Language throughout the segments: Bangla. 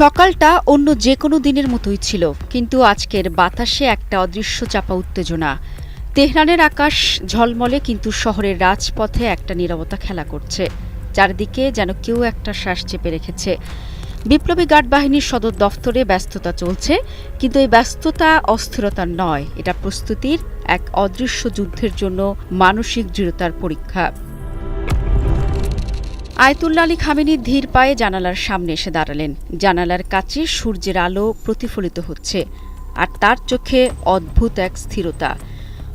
সকালটা অন্য যে কোনো দিনের মতোই ছিল, কিন্তু আজকের বাতাসে একটা অদৃশ্য চাপা উত্তেজনা। তেহরানের আকাশ ঝলমলে, কিন্তু শহরের রাজপথে একটা নীরবতা খেলা করছে। চারদিকে যেন কেউ একটা শ্বাস চেপে রেখেছে। বিপ্লবী গার্ড বাহিনীর সদর দফতরে ব্যস্ততা চলছে, কিন্তু এই ব্যস্ততা অস্থিরতার নয়, এটা প্রস্তুতির এক অদৃশ্য যুদ্ধের জন্য মানসিক দৃঢ়তার পরীক্ষা। আয়তুল্লা আলী খামেনি ধীর পায়ে জানালার সামনে এসে দাঁড়ালেন। জানালার কাছে সূর্যের আলো প্রতিফলিত হচ্ছে, আর তার চোখে অদ্ভুত এক স্থিরতা।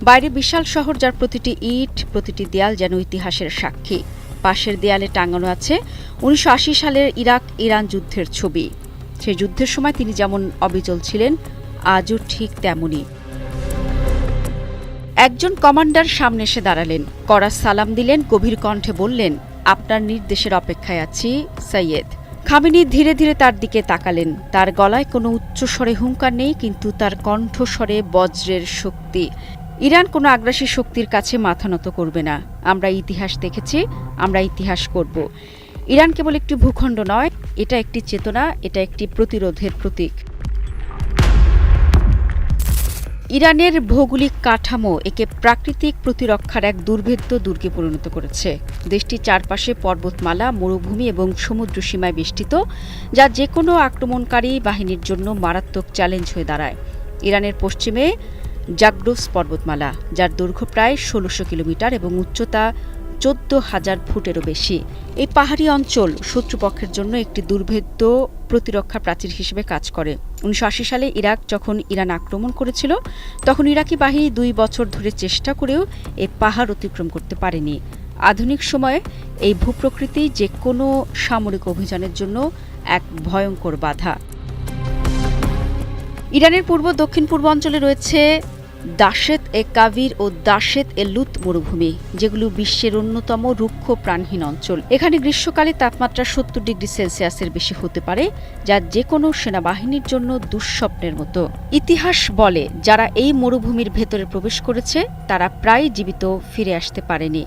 বাইরে বিশাল শহর যার প্রতিটি ইট, প্রতিটি দেয়াল যেন ইতিহাসের সাক্ষী। পাশের দেয়ালে টাঙানো আছে উনিশশো আশি সালের ইরাক ইরান যুদ্ধের ছবি। সেই যুদ্ধের সময় তিনি যেমন অবিচল ছিলেন, আজও ঠিক তেমনই। একজন কমান্ডার সামনে এসে দাঁড়ালেন। কড়া সালাম দিলেন, গভীর কণ্ঠে বললেন আপনার নির্দেশের অপেক্ষায় আছি, সৈয়দ। খামিনি ধীরে ধীরে তার দিকে তাকালেন। তার গলায় কোনো উচ্চস্বরে হুঙ্কার নেই, কিন্তু তার কণ্ঠস্বরে বজ্রের শক্তি। ইরান কোনো আগ্রাসী শক্তির কাছে মাথা নত করবে না। আমরা ইতিহাস দেখেছি, আমরা ইতিহাস করব। ইরান কেবল একটি ভূখণ্ড নয়, এটা একটি চেতনা, এটা একটি প্রতিরোধের প্রতীক। ইরানের ভৌগোলিক কাঠামো একে প্রাকৃতিক প্রতিরক্ষার এক দুর্ভেদ্য দুর্গে পরিণত করেছে। দেশটির চারপাশে পর্বতমালা, মরুভূমি এবং সমুদ্র সীমায় বেষ্টিত, যা যে কোনো আক্রমণকারী বাহিনীর জন্য মারাত্মক চ্যালেঞ্জ হয়ে দাঁড়ায়। ইরানের পশ্চিমে জাগডোস পর্বতমালা, যার দৈর্ঘ্য প্রায় ষোলোশো কিলোমিটার এবং উচ্চতা চোদ্দ হাজার ফুটেরও বেশি। এই পাহাড়ি অঞ্চল শত্রুপক্ষের জন্য একটি দুর্ভেদ্য প্রতিরক্ষা প্রাচীর হিসেবে কাজ করে। উনিশশো আশি সালে ইরাক যখন ইরান আক্রমণ করেছিল, তখন ইরাকি বাহিনী দুই বছর ধরে চেষ্টা করেও এই পাহাড় অতিক্রম করতে পারেনি। আধুনিক সময়ে এই ভূপ্রকৃতি যে কোনো সামরিক অভিযানের জন্য এক ভয়ঙ্কর বাধা। ইরানের পূর্ব দক্ষিণ পূর্ব অঞ্চলে রয়েছে দাশেত এ কাভির ও দাশেত এ লুত মরুভূমি, যেগুলো বিশ্বের অন্যতম রুক্ষ প্রাণহীন অঞ্চল। এখানে গ্রীষ্মকালে তাপমাত্রা সত্তর ডিগ্রি সেলসিয়াসের বেশি হতে পারে, যা যে কোনো সেনাবাহিনীর জন্য দুঃস্বপ্নের মতো। ইতিহাস বলে, যারা এই মরুভূমির ভেতরে প্রবেশ করেছে, তারা প্রায় জীবিত, ফিরে আসতে পারেনি।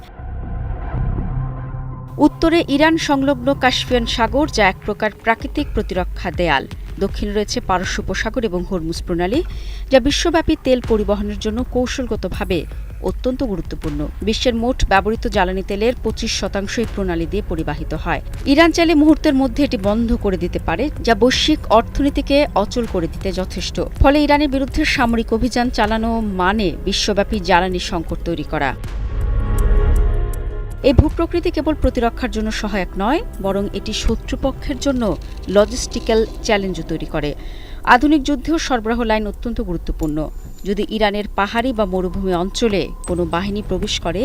উত্তরে ইরান সংলগ্ন কাশ্মীয়ান সাগর, যা এক প্রকার প্রাকৃতিক প্রতিরক্ষা দেয়াল। দক্ষিণে রয়েছে পারস্য উপসাগর এবং হরমুজ প্রণালী, যা বিশ্বব্যাপী তেল পরিবহনের জন্য কৌশলগতভাবে অত্যন্ত গুরুত্বপূর্ণ। বিশ্বের মোট ব্যবহৃত জ্বালানি তেলের পঁচিশ শতাংশ এই প্রণালী দিয়ে পরিবাহিত হয়। ইরান চাইলে মুহূর্তের মধ্যে এটি বন্ধ করে দিতে পারে, যা বৈশ্বিক অর্থনীতিকে অচল করে দিতে যথেষ্ট। ফলে ইরানের বিরুদ্ধে সামরিক অভিযান চালানো মানে বিশ্বব্যাপী জ্বালানি সংকট তৈরি করা। এই ভূপ্রকৃতি কেবল প্রতিরক্ষার জন্য সহায়ক নয়, বরং এটি শত্রুপক্ষের জন্য লজিস্টিক্যাল চ্যালেঞ্জও তৈরি করে। আধুনিক যুদ্ধেও সরবরাহ লাইন অত্যন্ত গুরুত্বপূর্ণ। যদি ইরানের পাহাড়ি বা মরুভূমি অঞ্চলে কোনো বাহিনী প্রবেশ করে,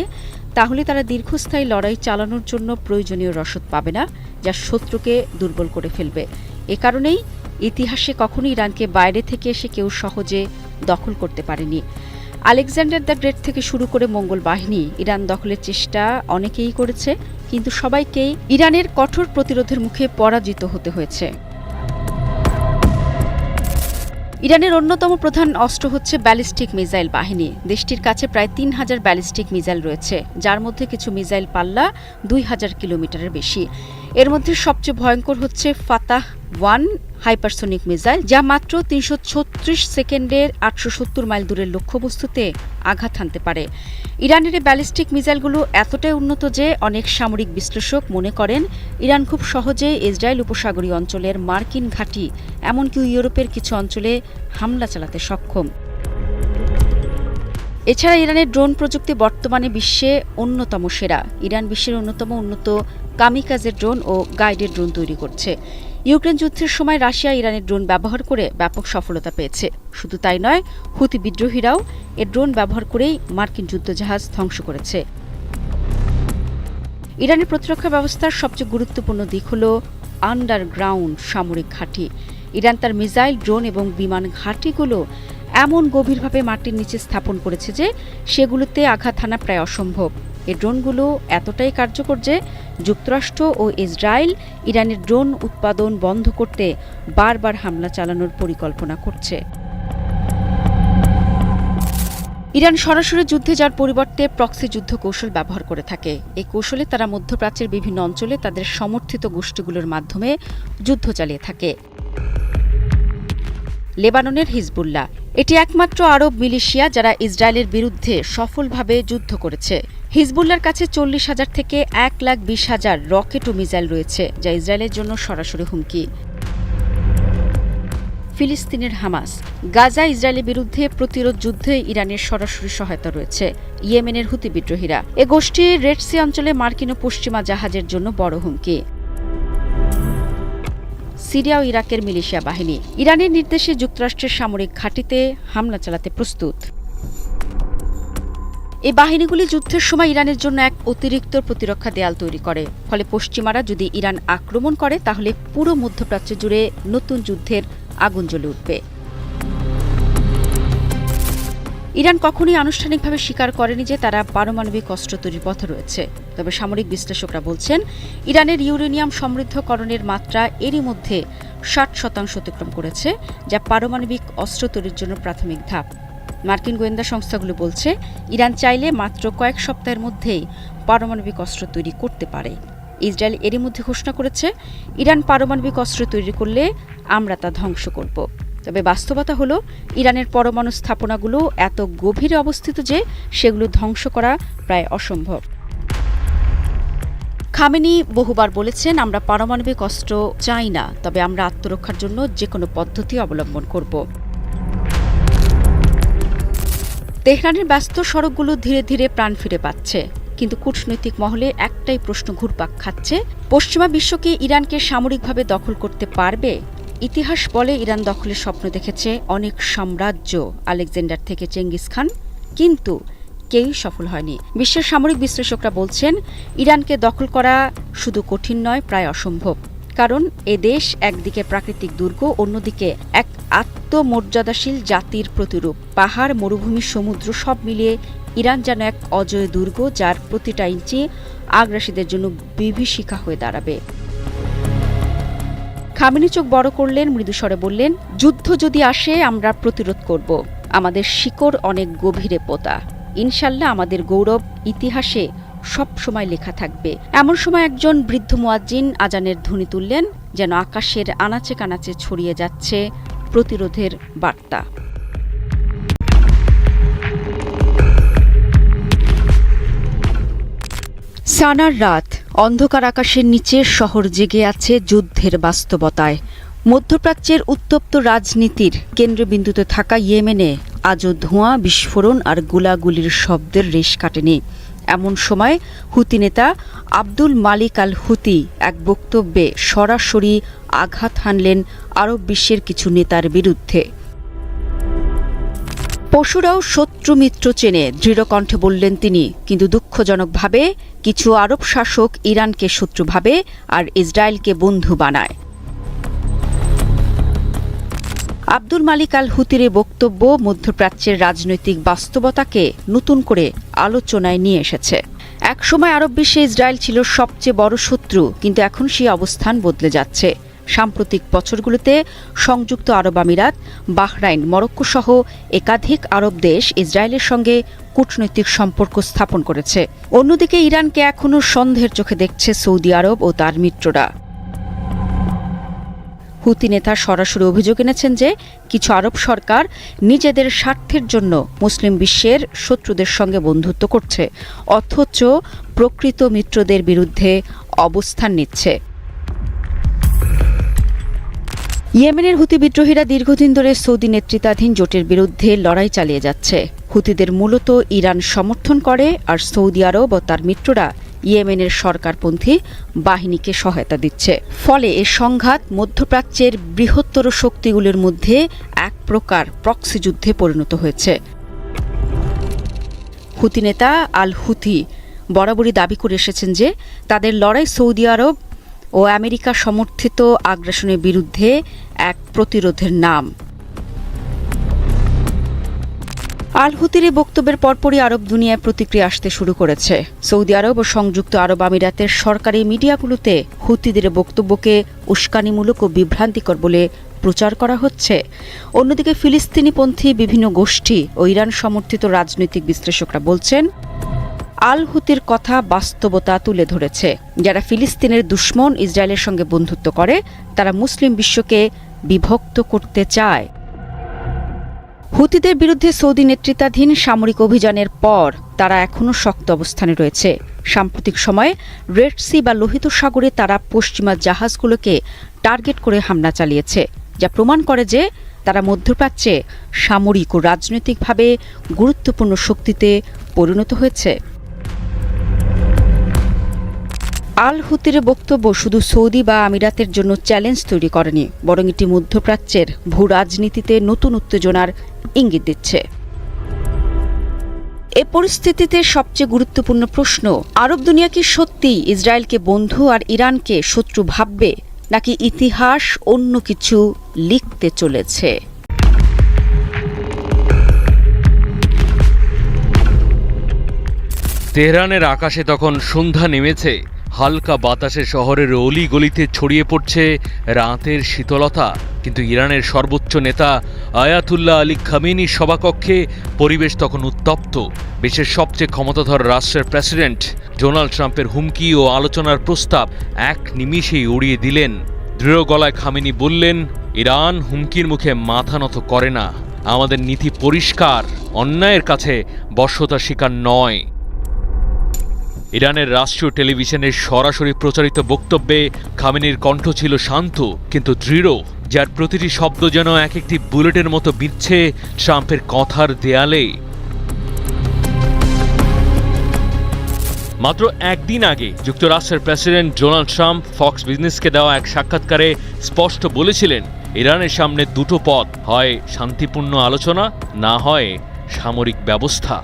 তাহলে তারা দীর্ঘস্থায়ী লড়াই চালানোর জন্য প্রয়োজনীয় রসদ পাবে না, যা শত্রুকে দুর্বল করে ফেলবে। এ কারণেই ইতিহাসে কখনো ইরানকে বাইরে থেকে এসে কেউ সহজে দখল করতে পারেনি। আলেকজান্ডার দ্য গ্রেট থেকে শুরু করে মঙ্গল বাহিনী ইরান দখলের চেষ্টা অনেকেই করেছে, কিন্তু সবাইকেই ইরানের কঠোর প্রতিরোধের মুখে পরাজিত হতে হয়েছে। ইরানের অন্যতম প্রধান অস্ত্র হচ্ছে ব্যালিস্টিক মিসাইল বাহিনী। দেশটির কাছে প্রায় তিন হাজার ব্যালিস্টিক মিসাইল রয়েছে, যার মধ্যে কিছু মিসাইল পাল্লা দুই হাজার কিলোমিটারের বেশি। এর মধ্যে সবচেয়ে ভয়ঙ্কর হচ্ছে ফাতাহ ওয়ান হাইপারসোনিক মিসাইল, যা মাত্র তিনশো ছত্রিশ সেকেন্ডের আটশো সত্তর মাইল দূরের লক্ষ্যবস্তুতে আঘাত হানতে পারে। ইরানের ব্যালিস্টিক মিসাইলগুলো এতটাই উন্নত যে অনেক সামরিক বিশ্লেষক মনে করেন ইরান খুব সহজে ইসরায়েল উপসাগরীয় অঞ্চলের মার্কিন ঘাঁটি, এমনকি ইউরোপের কিছু অঞ্চলে হামলা চালাতে সক্ষম। এছাড়া ইরানের ড্রোন প্রযুক্তি বর্তমানে বিশ্বে অন্যতম সেরা। ইরান বিশ্বের অন্যতম উন্নত কামিকাজের ড্রোন ও গাইডের ড্রোন তৈরি করছে। ইউক্রেন যুদ্ধের সময় রাশিয়া ইরানের ড্রোন ব্যবহার করে ব্যাপক সফলতা পেয়েছে। শুধু তাই নয়, হুতি বিদ্রোহীরাও এ ড্রোন ব্যবহার করেই মার্কিন যুদ্ধজাহাজ ধ্বংস করেছে। ইরানের প্রতিরক্ষা ব্যবস্থার সবচেয়ে গুরুত্বপূর্ণ দিক হল আন্ডারগ্রাউন্ড সামরিক ঘাঁটি। ইরান তার মিসাইল, ড্রোন এবং বিমান ঘাঁটিগুলো এমন গভীরভাবে মাটির নিচে স্থাপন করেছে যে সেগুলোতে আঘাত হানা প্রায় অসম্ভব। এই ড্রোনগুলো এতটাই কার্যকর যে যুক্তরাষ্ট্র ও ইসরায়েল ইরানের ড্রোন উৎপাদন বন্ধ করতে বারবার হামলা চালানোর পরিকল্পনা করছে। ইরান সরাসরি যুদ্ধে যার পরিবর্তে প্রক্সি যুদ্ধ কৌশল ব্যবহার করে থাকে। এই কৌশলে তারা মধ্যপ্রাচ্যের বিভিন্ন অঞ্চলে তাদের সমর্থিত গোষ্ঠীগুলোর মাধ্যমে যুদ্ধ চালিয়ে থাকে। লেবাননের হিজবুল্লাহ। এটি একমাত্র আরব মিলিশিয়া যারা ইসরায়েলের বিরুদ্ধে সফলভাবে যুদ্ধ করেছে। হিজবুল্লার কাছে চল্লিশ হাজার থেকে এক লাখ বিশ হাজার রকেট ও মিসাইল রয়েছে, যা ইসরায়েলের জন্য সরাসরি হুমকি। ফিলিস্তিনের হামাস, গাজা ইসরায়েলের বিরুদ্ধে প্রতিরোধ যুদ্ধে ইরানের সরাসরি সহায়তা রয়েছে, ইয়েমেনের হুতি বিদ্রোহীরা। এ গোষ্ঠী রেড সি অঞ্চলে মার্কিন ও পশ্চিমা জাহাজের জন্য বড় হুমকি। সিরিয়া ও ইরাকের মিলিশিয়া বাহিনী, ইরানের নির্দেশে যুক্তরাষ্ট্রের সামরিক ঘাঁটিতে হামলা চালাতে প্রস্তুত। এই বাহিনীগুলি যুদ্ধের সময় ইরানের জন্য এক অতিরিক্ত প্রতিরক্ষা দেয়াল তৈরি করে। ফলে পশ্চিমারা যদি ইরান আক্রমণ করে, তাহলে পুরো মধ্যপ্রাচ্য জুড়ে নতুন যুদ্ধের আগুন জ্বলে উঠবে। ইরান কখনোই আনুষ্ঠানিকভাবে স্বীকার করেনি যে তারা পারমাণবিক অস্ত্র তৈরির পথে রয়েছে। তবে সামরিক বিশ্লেষকরা বলছেন, ইরানের ইউরেনিয়াম সমৃদ্ধকরণের মাত্রা এরই মধ্যে ষাট শতাংশ অতিক্রম করেছে, যা পারমাণবিক অস্ত্র তৈরির জন্য প্রাথমিক ধাপ। মার্কিন গোয়েন্দা সংস্থাগুলো বলছে, ইরান চাইলে মাত্র কয়েক সপ্তাহের মধ্যেই পারমাণবিক অস্ত্র তৈরি করতে পারে। ইসরায়েল এরই মধ্যে ঘোষণা করেছে, ইরান পারমাণবিক অস্ত্র তৈরি করলে আমরা তা ধ্বংস করব। তবে বাস্তবতা হলো, ইরানের পরমাণু স্থাপনাগুলো এত গভীরে অবস্থিত যে সেগুলো ধ্বংস করা প্রায় অসম্ভব। খামেনি বহুবার বলেছেন, আমরা পারমাণবিক অস্ত্র চাই না, তবে আমরা আত্মরক্ষার জন্য যে কোনো পদ্ধতি অবলম্বন করব। তেহরানের ব্যস্ত সড়কগুলো ধীরে ধীরে প্রাণ ফিরে পাচ্ছে। কিন্তু কূটনৈতিক মহলে একটাই প্রশ্ন ঘুরপাক খাচ্ছে, পশ্চিমা বিশ্বকে ইরানকে সামরিকভাবে দখল করতে পারবে? ইতিহাস বলে ইরান দখলের স্বপ্ন দেখেছে অনেক সাম্রাজ্য, আলেকজান্ডার থেকে চেঙ্গিস খান। কিন্তু কেউই সফল হয়নি। বিশ্বের সামরিক বিশ্লেষকরা বলছেন, ইরানকে দখল করা শুধু কঠিন নয়, প্রায় অসম্ভব। কারণ এ দেশ একদিকে প্রাকৃতিক দুর্গ, অন্যদিকে এক আত্মমর্যাদাশীল জাতির প্রতিরূপ। পাহাড়, মরুভূমি, সমুদ্র সব মিলিয়ে ইরান যেন এক অজয় দুর্গ, যার প্রতিটা ইঞ্চি আগ্রাসীদের জন্য বিভীষিকা হয়ে দাঁড়াবে। খামিনি চোখ বড় করলেন, মৃদুস্বরে বললেন, যুদ্ধ যদি আসে, আমরা প্রতিরোধ করব। আমাদের শিকড় অনেক গভীরে পোতা। ইনশাল্লাহ আমাদের গৌরব ইতিহাসে সব সময় লেখা থাকবে। এমন সময় একজন বৃদ্ধ মুয়াজ্জিন আজানের ধ্বনি তুললেন, যেন আকাশের আনাচে কানাচে ছড়িয়ে যাচ্ছে প্রতিরোধের বার্তা। সানার রাত, অন্ধকার আকাশের নিচে শহর জেগে আছে যুদ্ধের বাস্তবতায়। মধ্যপ্রাচ্যের উত্তপ্ত রাজনীতির কেন্দ্রবিন্দুতে থাকা ইয়েমেনে আজও ধোঁয়া, বিস্ফোরণ আর গুলাগুলির শব্দের রেশ কাটেনি। এমন সময় হুতি নেতা আব্দুল মালিক আল হুতি এক বক্তব্যে সরাসরি আঘাত হানলেন আরব বিশ্বের কিছু নেতার বিরুদ্ধে। পশুরাও শত্রু মিত্র চেনে দৃঢ়কণ্ঠে বললেন তিনি, কিন্তু দুঃখজনকভাবে কিছু আরব শাসক ইরানকে শত্রু ভাবে আর ইসরায়েলকে বন্ধু বানায়। আব্দুল মালিক আল হুতির বক্তব্য মধ্যপ্রাচ্যের রাজনৈতিক বাস্তবতাকে নতুন করে আলোচনায় নিয়ে এসেছে। একসময় আরব বিশ্বে ইসরায়েল ছিল সবচেয়ে বড় শত্রু, কিন্তু এখন সেই অবস্থান বদলে যাচ্ছে। সাম্প্রতিক বছরগুলোতে সংযুক্ত আরব আমিরাত, বাহরাইন, মরক্কো সহ একাধিক আরব দেশ ইসরায়েলের সঙ্গে কূটনৈতিক সম্পর্ক স্থাপন করেছে। অন্যদিকে ইরানকে এখনও সন্দেহের চোখে দেখছে সৌদি আরব ও তার মিত্ররা। হুতি নেতা সরাসরি অভিযোগ এনেছেন যে কিছু আরব সরকার নিজেদের স্বার্থের জন্য মুসলিম বিশ্বের শত্রুদের সঙ্গে বন্ধুত্ব করছে, অথচ প্রকৃত মিত্রদের বিরুদ্ধে অবস্থান নিচ্ছে। ইয়েমেনের হুতি বিদ্রোহীরা দীর্ঘদিন ধরে সৌদি নেতৃত্বাধীন জোটের বিরুদ্ধে লড়াই চালিয়ে যাচ্ছে। হুতিদের মূলত ইরান সমর্থন করে আর সৌদি আরব ও তার মিত্ররা ইয়েমেনের সরকারপন্থী বাহিনীকে সহায়তা দিচ্ছে। ফলে এ সংঘাত মধ্যপ্রাচ্যের বৃহত্তর শক্তিগুলির মধ্যে এক প্রকার প্রক্সি যুদ্ধে পরিণত হয়েছে। হুতি নেতা আল হুথি বরাবরই দাবি করে এসেছেন যে তাদের লড়াই সৌদি আরব ও আমেরিকা সমর্থিত আগ্রাসনের বিরুদ্ধে এক প্রতিরোধের নাম। আল হুতির বক্তব্যের পরপরই আরব দুনিয়ায় প্রতিক্রিয়া আসতে শুরু করেছে। সৌদি আরব ও সংযুক্ত আরব আমিরাতের সরকারি মিডিয়াগুলোতে হুতিদের বক্তব্যকে উস্কানিমূলক ও বিভ্রান্তিকর বলে প্রচার করা হচ্ছে। অন্যদিকে ফিলিস্তিনিপন্থী বিভিন্ন গোষ্ঠী ও ইরান সমর্থিত রাজনৈতিক বিশ্লেষকরা বলছেন আল হুতির কথা বাস্তবতা তুলে ধরেছে। যারা ফিলিস্তিনের দুশ্মন ইসরায়েলের সঙ্গে বন্ধুত্ব করে, তারা মুসলিম বিশ্বকে বিভক্ত করতে চায়। হুতিদের বিরুদ্ধে সৌদি নেতৃত্বাধীন সামরিক অভিযানের পর তারা এখনও শক্ত অবস্থানে রয়েছে। সাম্প্রতিক সময়ে রেড সি বা লোহিত সাগরে তারা পশ্চিমা জাহাজগুলোকে টার্গেট করে হামলা চালিয়েছে, যা প্রমাণ করে যে তারা মধ্যপ্রাচ্যে সামরিক ও রাজনৈতিকভাবে গুরুত্বপূর্ণ শক্তিতে পরিণত হয়েছে। আল হুতির বক্তব্য শুধু সৌদি বা আমিরাতের জন্য চ্যালেঞ্জ তৈরি করেনি, বরং এটি মধ্যপ্রাচ্যের ভূ রাজনীতিতে নতুন উত্তেজনার ইঙ্গিত দিচ্ছে। এ পরিস্থিতিতে সবচেয়ে গুরুত্বপূর্ণ প্রশ্ন, আরব দুনিয়া কি সত্যিই ইসরায়েলকে বন্ধু আর ইরানকে শত্রু ভাববে, নাকি ইতিহাস অন্য কিছু লিখতে চলেছে? তেহরানের আকাশে তখন সন্ধ্যা নেমেছে। হালকা বাতাসে শহরের অলি গলিতে ছড়িয়ে পড়ছে রাতের শীতলতা। কিন্তু ইরানের সর্বোচ্চ নেতা আয়াতুল্লাহ আলী খামিনীর সভাকক্ষে পরিবেশ তখন উত্তপ্ত। বিশ্বের সবচেয়ে ক্ষমতাধর রাষ্ট্রের প্রেসিডেন্ট ডোনাল্ড ট্রাম্পের হুমকি ও আলোচনার প্রস্তাব এক নিমিষেই উড়িয়ে দিলেন। দৃঢ় গলায় খামিনি বললেন, ইরান হুমকির মুখে মাথা নত করে না। আমাদের নীতি পরিষ্কার। অন্যায়ের কাছে বর্ষতা শিকার নয়। ইরানের রাষ্ট্রীয় টেলিভিশনের সরাসরি প্রচারিত বক্তব্যে খামেনির কণ্ঠ ছিল শান্ত, কিন্তু দৃঢ়, যার প্রতিটি শব্দ যেন এক একটি বুলেটের মতো বিচ্ছে ট্রাম্পের কথার দেয়ালে। মাত্র একদিন আগে যুক্তরাষ্ট্রের প্রেসিডেন্ট ডোনাল্ড ট্রাম্প ফক্স বিজনেসকে দেওয়া এক সাক্ষাৎকারে স্পষ্ট বলেছিলেন, ইরানের সামনে দুটো পথ, হয় শান্তিপূর্ণ আলোচনা, না হয় সামরিক ব্যবস্থা।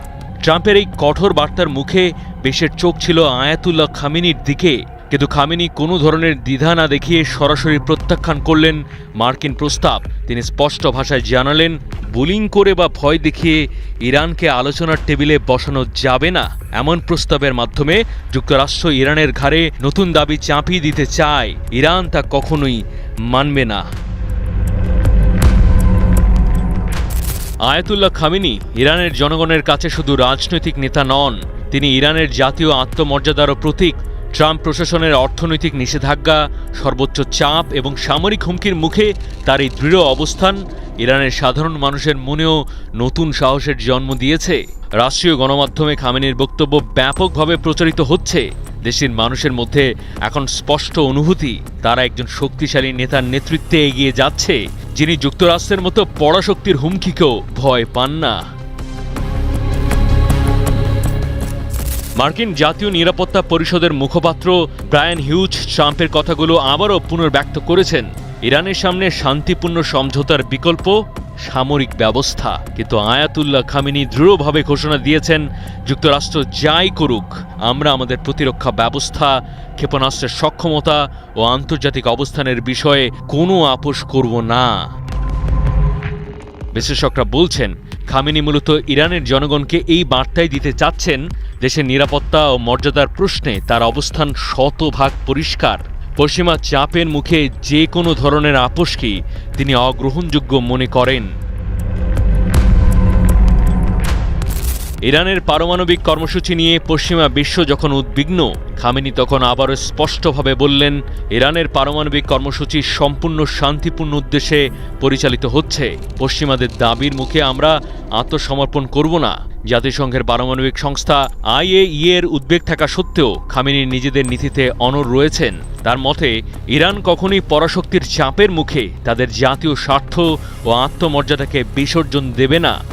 ট্রাম্পের এই কঠোর বার্তার মুখে দেশের চোখ ছিল আয়াতুল্লাহ খামিনির দিকে। কিন্তু খামিনি কোনো ধরনের দ্বিধা না দেখিয়ে সরাসরি প্রত্যাখ্যান করলেন মার্কিন প্রস্তাব। তিনি স্পষ্ট ভাষায় জানালেন, বুলিং করে বা ভয় দেখিয়ে ইরানকে আলোচনার টেবিলে বসানো যাবে না। এমন প্রস্তাবের মাধ্যমে যুক্তরাষ্ট্র ইরানের ঘাড়ে নতুন দাবি চাপিয়ে দিতে চায়। ইরান তা কখনোই মানবে না। আয়াতুল্লাহ খামিনি ইরানের জনগণের কাছে শুধু রাজনৈতিক নেতা নন, তিনি ইরানের জাতীয় আত্মমর্যাদারও প্রতীক, ট্রাম্প প্রশাসনের অর্থনৈতিক নিষেধাজ্ঞা, সর্বোচ্চ চাপ এবং সামরিক হুমকির মুখে তার এই দৃঢ় অবস্থান ইরানের সাধারণ মানুষের মনেও নতুন সাহসের জন্ম দিয়েছে। রাষ্ট্রীয় গণমাধ্যমে খামেনির বক্তব্য ব্যাপকভাবে প্রচারিত হচ্ছে। দেশের মানুষের মধ্যে এখন স্পষ্ট অনুভূতি, তারা একজন শক্তিশালী নেতার নেতৃত্বে এগিয়ে যাচ্ছে। যিনি যুক্তরাষ্ট্রের মতো পরাশক্তির হুমকিকেও ভয় পান না। মার্কিন জাতীয় নিরাপত্তা পরিষদের মুখপাত্র ব্রায়ান হিউজ ট্রাম্পের কথাগুলো আবারও পুনর্ব্যক্ত করেছেন। ইরানের সামনে শান্তিপূর্ণ সমঝোতার বিকল্প সামরিক ব্যবস্থা। কিন্তু আয়াতুল্লাহ খামিনি দৃঢ়ভাবে ঘোষণা দিয়েছেন, যুক্তরাষ্ট্র যাই করুক, আমরা আমাদের প্রতিরক্ষা ব্যবস্থা, ক্ষেপণাস্ত্রের সক্ষমতা ও আন্তর্জাতিক অবস্থানের বিষয়ে কোনো আপোষ করব না। বিশেষজ্ঞরা বলছেন, খামিনি মূলত ইরানের জনগণকে এই বার্তাই দিতে চাচ্ছেন, দেশের নিরাপত্তা ও মর্যাদার প্রশ্নে তার অবস্থান শতভাগ পরিষ্কার। পশ্চিমা চাপের মুখে যে কোনো ধরনের আপোষকেই তিনি অগ্রহণযোগ্য মনে করেন। ইরানের পারমাণবিক কর্মসূচি নিয়ে পশ্চিমা বিশ্ব যখন উদ্বিগ্ন, খামেনি তখন আবারও স্পষ্টভাবে বললেন, ইরানের পারমাণবিক কর্মসূচি সম্পূর্ণ শান্তিপূর্ণ উদ্দেশ্যে পরিচালিত হচ্ছে। পশ্চিমাদের দাবির মুখে আমরা আত্মসমর্পণ করব না। জাতিসংঘের পারমাণবিক সংস্থা আইএই এর উদ্বেগ থাকা সত্ত্বেও খামিনি নিজেদের নীতিতে অনর রয়েছেন। তার মতে, ইরান কখনই পরাশক্তির চাপের মুখে তাদের জাতীয় স্বার্থ ও আত্মমর্যাদাকে বিসর্জন দেবে না।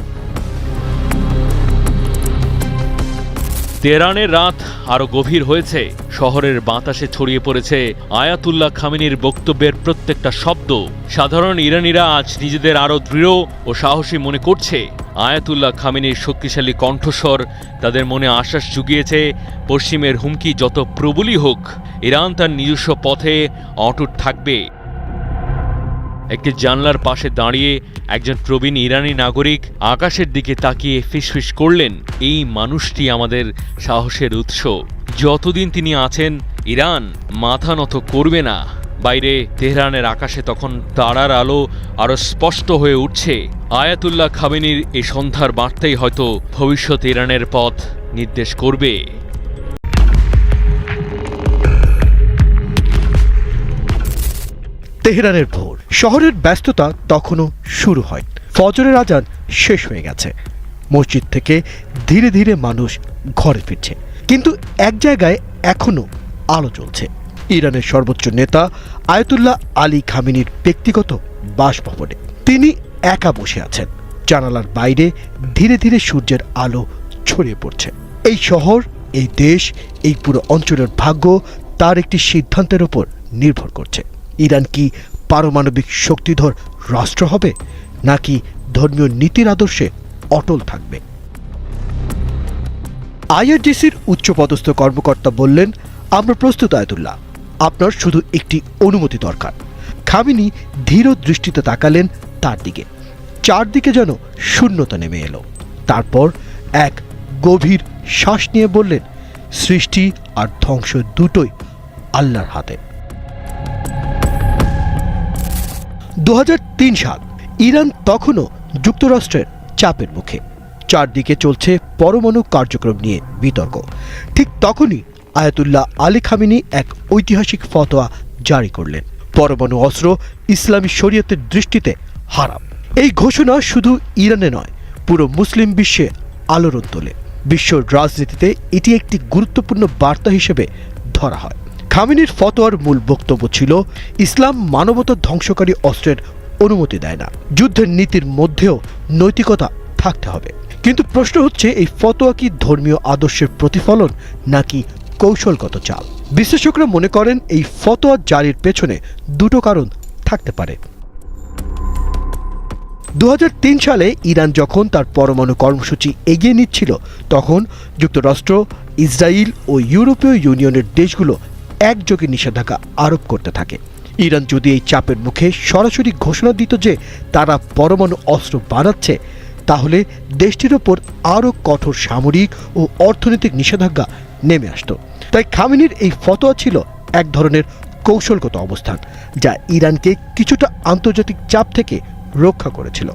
তেহরানের রাত আরও গভীর হয়েছে। শহরের বাতাসে ছড়িয়ে পড়েছে আয়াতুল্লাহ খামিনির বক্তব্যের প্রত্যেকটা শব্দ। সাধারণ ইরানিরা আজ নিজেদের আরও দৃঢ় ও সাহসী মনে করছে। আয়াতুল্লাহ খামিনির শক্তিশালী কণ্ঠস্বর তাদের মনে আশ্বাস জুগিয়েছে, পশ্চিমের হুমকি যত প্রবলই হোক, ইরান তার নিজস্ব পথে অটুট থাকবে। একটি জানলার পাশে দাঁড়িয়ে একজন প্রবীণ ইরানি নাগরিক আকাশের দিকে তাকিয়ে ফিসফিস করলেন, এই মানুষটি আমাদের সাহসের উৎস। যতদিন তিনি আছেন, ইরান মাথা নত করবে না। বাইরে তেহরানের আকাশে তখন তারার আলো আরও স্পষ্ট হয়ে উঠছে। আয়াতুল্লাহ খামেনির এই সন্ধ্যার বার্তাই হয়তো ভবিষ্যৎ ইরানের পথ নির্দেশ করবে। তেহরানের ভোর। শহরের ব্যস্ততা তখনও শুরু হয়। ফজরের আজান শেষ হয়ে গেছে। মসজিদ থেকে ধীরে ধীরে মানুষ ঘরে ফিরছে। কিন্তু এক জায়গায় এখনও আলো জ্বলছে। ইরানের সর্বোচ্চ নেতা আয়তুল্লাহ আলী খামিনির ব্যক্তিগত বাসভবনে। তিনি একা বসে আছেন। জানালার বাইরে ধীরে ধীরে সূর্যের আলো ছড়িয়ে পড়ছে। এই শহর, এই দেশ, এই পুরো অঞ্চলের ভাগ্য তার একটি সিদ্ধান্তের উপর নির্ভর করছে। ইরান কি পারমাণবিক শক্তিধর রাষ্ট্র হবে, নাকি ধর্মীয় নীতির আদর্শে অটল থাকবে? আইআরজিসির উচ্চপদস্থ কর্মকর্তা বললেন, আমরা প্রস্তুত, আয়তুল্লাহ। আপনার শুধু একটি অনুমতি দরকার। খামিনি ধীর দৃষ্টিতে তাকালেন তার দিকে। চারদিকে যেন শূন্যতা নেমে এলো। তারপর এক গভীর শ্বাস নিয়ে বললেন, সৃষ্টি আর ধ্বংস দুটোই আল্লাহর হাতে। দু হাজার তিন সাল ইরান তখনও যুক্তরাষ্ট্রের চাপের মুখে। চারদিকে চলছে পরমাণু কার্যক্রম নিয়ে বিতর্ক। ঠিক তখনই আয়াতুল্লাহ আলী খামিনি এক ঐতিহাসিক ফতোয়া জারি করলেন। পরমাণু অস্ত্র ইসলামী শরীয়তের দৃষ্টিতে হারাম। এই ঘোষণা শুধু ইরানে নয়, পুরো মুসলিম বিশ্বে আলোড়ন তোলে। বিশ্ব রাজনীতিতে এটি একটি গুরুত্বপূর্ণ বার্তা হিসেবে ধরা হয়। খামিনির ফতোয়ার মূল বক্তব্য ছিল, ইসলাম মানবতা ধ্বংসকারী অস্ত্রের অনুমতি দেয় না। যুদ্ধের নীতির মধ্যেও নৈতিকতা থাকতে হবে। কিন্তু প্রশ্ন হচ্ছে, এই ফতোয়া কি ধর্মীয় আদর্শের প্রতিফলন নাকি কৌশলগত চাল বিশ্লেষকরা মনে করেন, এই ফতোয়া জারির পেছনে দুটো কারণ থাকতে পারে। দু হাজার তিন সালে ইরান যখন তার পরমাণু কর্মসূচি এগিয়ে নিচ্ছিল, তখন যুক্তরাষ্ট্র ইসরায়েল ও ইউরোপীয় ইউনিয়নের দেশগুলো একযোগে নিষেধাজ্ঞা আরোপ করতে থাকে। ইরান যদি এই চাপের মুখে সরাসরি ঘোষণা দিত যে তারা পরমাণু অস্ত্র বানাচ্ছে, তাহলে দেশটির ওপর আরও কঠোর সামরিক ও অর্থনৈতিক নিষেধাজ্ঞা নেমে আসতো। তাই খামিনির এই ফতোয়া ছিল এক ধরনের কৌশলগত অবস্থান, যা ইরানকে কিছুটা আন্তর্জাতিক চাপ থেকে রক্ষা করেছিল।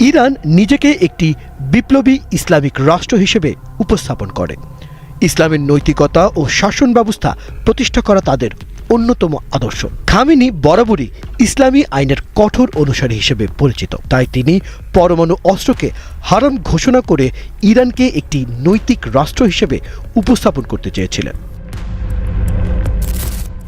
ইরান নিজেকে একটি বিপ্লবী ইসলামিক রাষ্ট্র হিসেবে উপস্থাপন করে। ইসলামের নৈতিকতা ও শাসন ব্যবস্থা প্রতিষ্ঠা করা তাদের অন্যতম আদর্শ। খামিনি বরাবরই ইসলামী আইনের কঠোর অনুসারী হিসেবে পরিচিত। তাই তিনি পরমাণু অস্ত্রকে হারাম ঘোষণা করে ইরানকে একটি নৈতিক রাষ্ট্র হিসেবে উপস্থাপন করতে চেয়েছিলেন।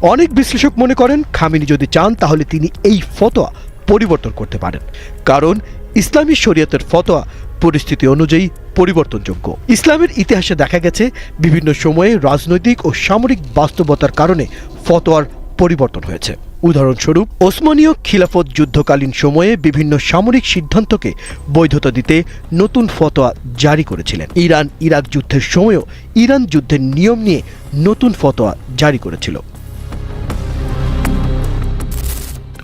অনেক বিশ্লেষক মনে করেন, খামিনি যদি চান তাহলে তিনি এই ফতোয়া পরিবর্তন করতে পারেন। কারণ ইসলামী শরীয়তের ফতোয়া পরিস্থিতি অনুযায়ী পরিবর্তনযোগ্য। ইসলামের ইতিহাসে দেখা গেছে বিভিন্ন সময়ে রাজনৈতিক ও সামরিক বাস্তবতার কারণে ফতোয়ার পরিবর্তন হয়েছে। উদাহরণস্বরূপ, ওসমানীয় খিলাফত যুদ্ধকালীন সময়ে বিভিন্ন সামরিক সিদ্ধান্তকে বৈধতা দিতে নতুন ফতোয়া জারি করেছিলেন। ইরান ইরাক যুদ্ধের সময়ও ইরান যুদ্ধের নিয়ম নিয়ে নতুন ফতোয়া জারি করেছিল।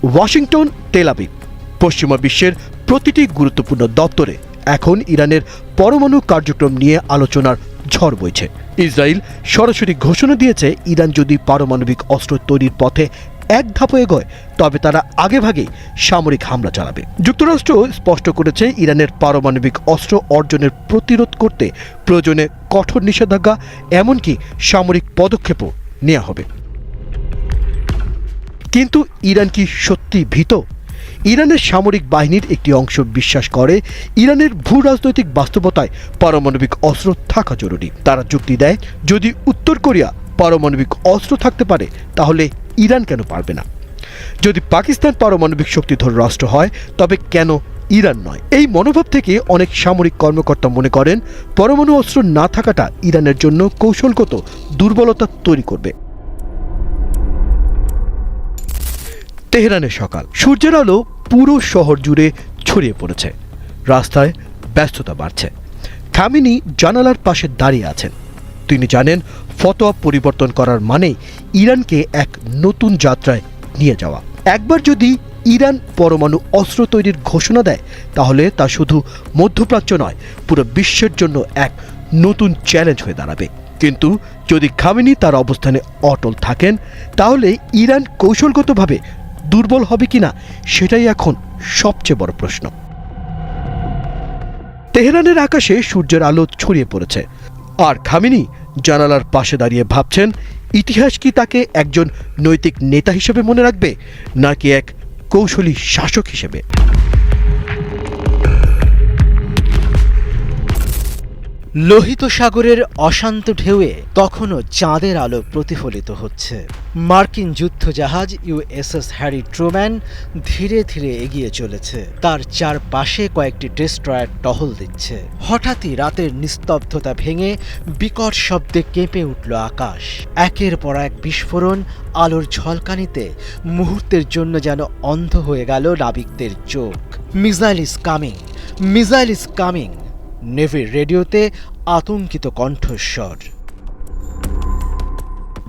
ওয়াশিংটন তেলাবিব পশ্চিমা বিশ্বের প্রতিটি গুরুত্বপূর্ণ দপ্তরে এখন ইরানের পরমাণু কার্যক্রম নিয়ে আলোচনার ঝড় বইছে। ইসরায়েল সরাসরি ঘোষণা দিয়েছে, ইরান যদি পারমাণবিক অস্ত্র তৈরির পথে এক ধাপ এগোয়, তবে তারা আগেভাগেই সামরিক হামলা চালাবে। যুক্তরাষ্ট্র স্পষ্ট করেছে, ইরানের পারমাণবিক অস্ত্র অর্জনের প্রতিরোধ করতে প্রয়োজনে কঠোর নিষেধাজ্ঞা, এমনকি সামরিক পদক্ষেপও নেওয়া হবে। কিন্তু ইরান কি সত্যি ভীত? ইরানের সামরিক বাহিনীর একটি অংশ বিশ্বাস করে ইরানের ভূ রাজনৈতিক বাস্তবতায় পারমাণবিক অস্ত্র থাকা জরুরি। তারা যুক্তি দেয়, যদি উত্তর কোরিয়া পারমাণবিক অস্ত্র থাকতে পারে, তাহলে ইরান কেন পারবে না? যদি পাকিস্তান পারমাণবিক শক্তিধর রাষ্ট্র হয়, তবে কেন ইরান নয়? এই মনোভাব থেকে অনেক সামরিক কর্মকর্তা মনে করেন, পরমাণু অস্ত্র না থাকাটা ইরানের জন্য কৌশলগত দুর্বলতা তৈরি করবে। তেহরানের সকাল। সূর্যের আলো পুরো শহর জুড়ে ছড়িয়ে পড়েছে। রাস্তায় ব্যস্ততা বাড়ছে। খামিনি জানালার পাশে দাঁড়িয়ে আছেন। তিনি জানেন, ফতোয়া পরিবর্তন করার মানে ইরানকে এক নতুন যাত্রায় নিয়ে যাওয়া। একবার যদি ইরান পরমাণু অস্ত্র তৈরির ঘোষণা দেয়, তাহলে তা শুধু মধ্যপ্রাচ্য নয়, পুরো বিশ্বের জন্য এক নতুন চ্যালেঞ্জ হয়ে দাঁড়াবে। কিন্তু যদি খামেনি তার অবস্থানে অটল থাকেন, তাহলে ইরান কৌশলগতভাবে দুর্বল হবে কিনা সেটাই এখন সবচেয়ে বড় প্রশ্ন। তেহরানের আকাশে সূর্যের আলো ছড়িয়ে পড়েছে। আর খামিনি জানালার পাশে দাঁড়িয়ে ভাবছেন, ইতিহাস কি তাকে একজন নৈতিক নেতা হিসেবে মনে রাখবে, নাকি এক কৌশলী শাসক হিসেবে? লোহিত সাগরের অশান্ত ঢেউয়ে তখনও চাঁদের আলো প্রতিফলিত হচ্ছে। মার্কিন যুদ্ধজাহাজ ইউএসএস হ্যারি ট্রুম্যান ধীরে ধীরে এগিয়ে চলেছে। তার চারপাশে কয়েকটি ডেস্ট্রয়ার টহল দিচ্ছে। হঠাৎই রাতের নিস্তব্ধতা ভেঙে বিকট শব্দে কেঁপে উঠল আকাশ। একের পর এক বিস্ফোরণ আলোর ঝলকানিতে মুহূর্তের জন্য যেন অন্ধ হয়ে গেল নাবিকদের চোখ। Missile is coming, missile is coming. নেভির রেডিওতে আতঙ্কিত কণ্ঠস্বর।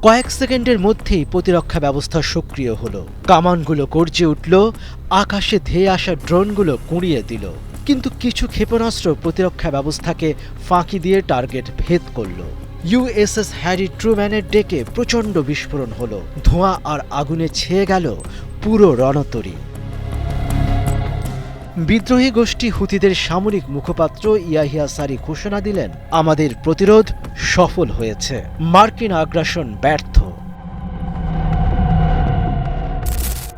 কয়েক সেকেন্ডের মধ্যেই প্রতিরক্ষা ব্যবস্থা সক্রিয় হলো। কামানগুলো গর্জে উঠল, আকাশে ধেয়ে আসা ড্রোনগুলো কুড়িয়ে দিল। কিন্তু কিছু ক্ষেপণাস্ত্র প্রতিরক্ষা ব্যবস্থাকে ফাঁকি দিয়ে টার্গেট ভেদ করল। ইউএসএস হ্যারি ট্রুম্যানের ডেকে প্রচণ্ড বিস্ফোরণ হলো। ধোঁয়া আর আগুনে ছেয়ে গেল পুরো রণতরী। বিদ্রোহী গোষ্ঠী হুতিদের সামরিক মুখপাত্র ইয়াহিয়া সারি ঘোষণা দিলেন, আমাদের প্রতিরোধ সফল হয়েছে। মার্কিন আগ্রাসন ব্যর্থ।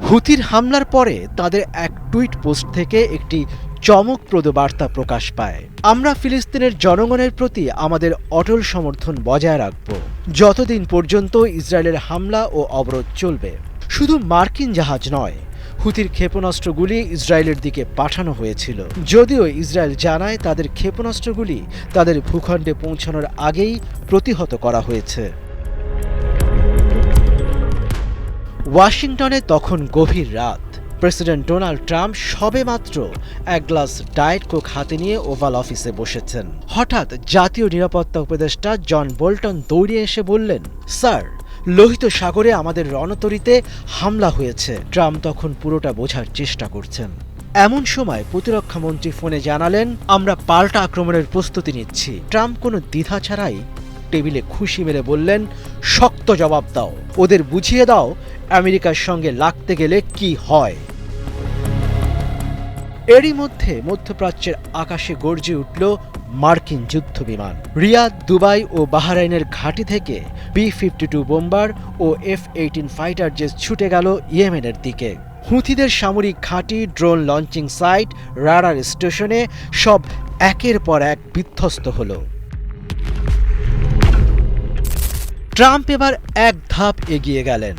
হুতির হামলার পরে তাদের এক টুইট পোস্ট থেকে একটি চমকপ্রদ বার্তা প্রকাশ পায়। আমরা ফিলিস্তিনের জনগণের প্রতি আমাদের অটল সমর্থন বজায় রাখব। যতদিন পর্যন্ত ইসরায়েলের হামলা ও অবরোধ চলবে। শুধু মার্কিন জাহাজ নয় হুতির ক্ষেপণাস্ত্রগুলি ইসরায়েলের দিকে পাঠানো হয়েছিল। যদিও ইসরায়েল জানায় তাদের ক্ষেপণাস্ত্রগুলি তাদের ভূখণ্ডে পৌঁছানোর আগেই প্রতিহত করা হয়েছে। ওয়াশিংটনে তখন গভীর রাত। প্রেসিডেন্ট ডোনাল্ড ট্রাম্প সবেমাত্র এক গ্লাস ডায়েট কোক হাতে নিয়ে ওভাল অফিসে বসেছেন। হঠাৎ জাতীয় নিরাপত্তা উপদেষ্টা জন বোল্টন দৌড়িয়ে এসে বললেন, স্যার লোহিত সাগরে আমাদের রণতরীতে হামলা হয়েছে। ট্রাম্প তখন পুরোটা বোঝার চেষ্টা করছেন। এমন সময় প্রতিরক্ষা মন্ত্রী ফোনে জানালেন, আমরা পাল্টা আক্রমণের প্রস্তুতি নিচ্ছি। ট্রাম্প কোনো দ্বিধা ছাড়াই টেবিলে খুশি মেরে বললেন, শক্ত জবাব দাও। ওদের বুঝিয়ে দাও আমেরিকার সঙ্গে লাগতে গেলে কি হয়? এরই মধ্যে মধ্যপ্রাচ্যের আকাশে গর্জে উঠল মার্কিন যুদ্ধ বিমান রিয়াদ, দুবাই ও বাহারাইনের ঘাঁটি থেকে বি ফিফটি টু বোম্বার ও এফ এইটিন ফাইটার জেট ছুটে গেল ইয়েমেনের দিকে। হুথিদের সামরিক ঘাঁটি, ড্রোন লঞ্চিং সাইট, রাডার স্টেশনে সব একের পর এক বিধ্বস্ত হলো। ট্রাম্প এবার এক ধাপ এগিয়ে গেলেন।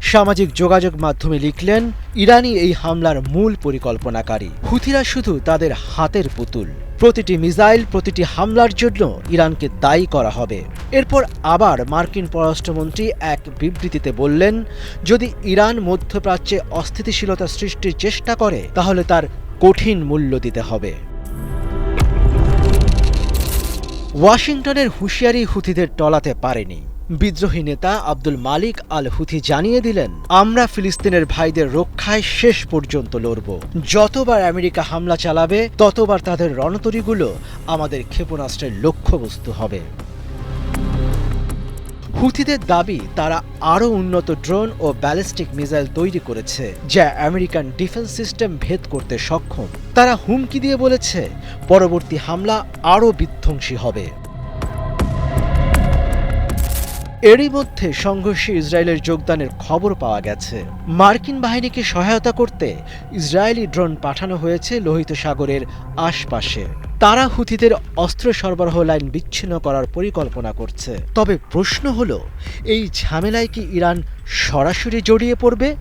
সামাজিক যোগাযোগ মাধ্যমে লিখলেন ইরানি এই হামলার মূল পরিকল্পনাকারী। হুথিরা শুধু তাদের হাতের পুতুল। প্রতিটি মিসাইল, প্রতিটি হামলার জন্য ইরানকে দায়ী করা হবে। এরপর আবার মার্কিন পররাষ্ট্রমন্ত্রী এক বিবৃতিতে বললেন, যদি ইরান মধ্যপ্রাচ্যে অস্থিতিশীলতা সৃষ্টির চেষ্টা করে, তাহলে তার কঠিন মূল্য দিতে হবে। ওয়াশিংটনের হুঁশিয়ারি হুথিদের টলাতে পারেনি। বিদ্রোহী নেতা আব্দুল মালিক আল হুথি জানিয়ে দিলেন, আমরা ফিলিস্তিনের ভাইদের রক্ষায় শেষ পর্যন্ত লড়ব। যতবার আমেরিকা হামলা চালাবে, ততবার তাদের রণতরীগুলো আমাদের ক্ষেপণাস্ত্রের লক্ষ্যবস্তু হবে। হুথিদের দাবি, তারা আরও উন্নত ড্রোন ও ব্যালিস্টিক মিসাইল তৈরি করেছে, যা আমেরিকান ডিফেন্স সিস্টেম ভেদ করতে সক্ষম। তারা হুমকি দিয়ে বলেছে, পরবর্তী হামলা আরও বিধ্বংসী হবে। এরই মধ্যে সংঘর্ষে ইসরায়েলের যোগদানের খবর পাওয়া গেছে। মার্কিন বাহিনীকে সহায়তা করতে ইসরায়েলি ড্রোন পাঠানো হয়েছে লোহিত সাগরের আশপাশে। তারা হুথিদের অস্ত্র সরবরাহ লাইন বিচ্ছিন্ন করার পরিকল্পনা করছে। তবে প্রশ্ন হল, এই ঝামেলায় কি ইরান সরাসরি জড়িয়ে পড়বে?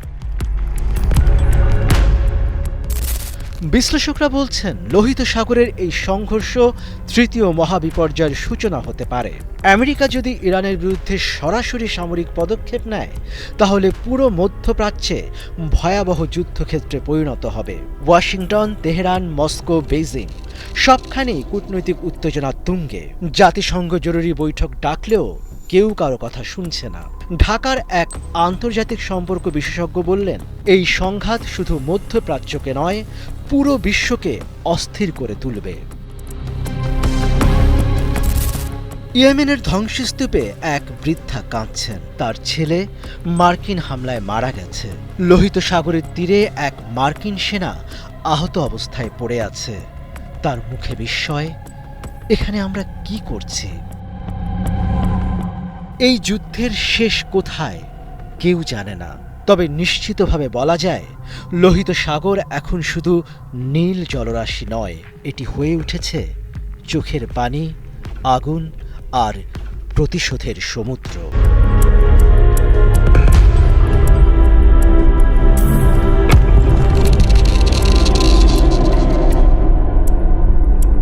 বিশ্লেষকরা বলছেন, লোহিত সাগরের এই সংঘর্ষ তৃতীয় মহাবিপর্যয়ের সূচনা হতে পারে। আমেরিকা যদি ইরানের বিরুদ্ধে সরাসরি সামরিক পদক্ষেপ নেয়, তাহলে পুরো মধ্যপ্রাচ্যে ভয়াবহ যুদ্ধক্ষেত্রে পরিণত হবে। ওয়াশিংটন, তেহরান, মস্কো, বেইজিং, সবখানেই কূটনৈতিক উত্তেজনা তুঙ্গে। জাতিসংঘ জরুরি বৈঠক ডাকলেও কেউ কারও কথা শুনছে না। ঢাকার এক আন্তর্জাতিক সম্পর্ক বিশেষজ্ঞ বললেন, এই সংঘাত শুধু মধ্যপ্রাচ্যকে নয় পুরো বিশ্বকে অস্থির করে তুলবে। ইয়েমেনের ধ্বংসস্তূপে এক বৃদ্ধা কাঁদছেন। তার ছেলে মার্কিন হামলায় মারা গেছে। লোহিত সাগরের তীরে এক মার্কিন সেনা আহত অবস্থায় পড়ে আছে। তার মুখে বিস্ময়, এখানে আমরা কি করছি? এই যুদ্ধের শেষ কোথায় কেউ জানে না। তবে নিশ্চিতভাবে বলা যায় লোহিত সাগর এখন শুধু নীল জলরাশি নয়, এটি হয়ে উঠেছে চোখের পানি, আগুন আর প্রতিশোধের সমুদ্র।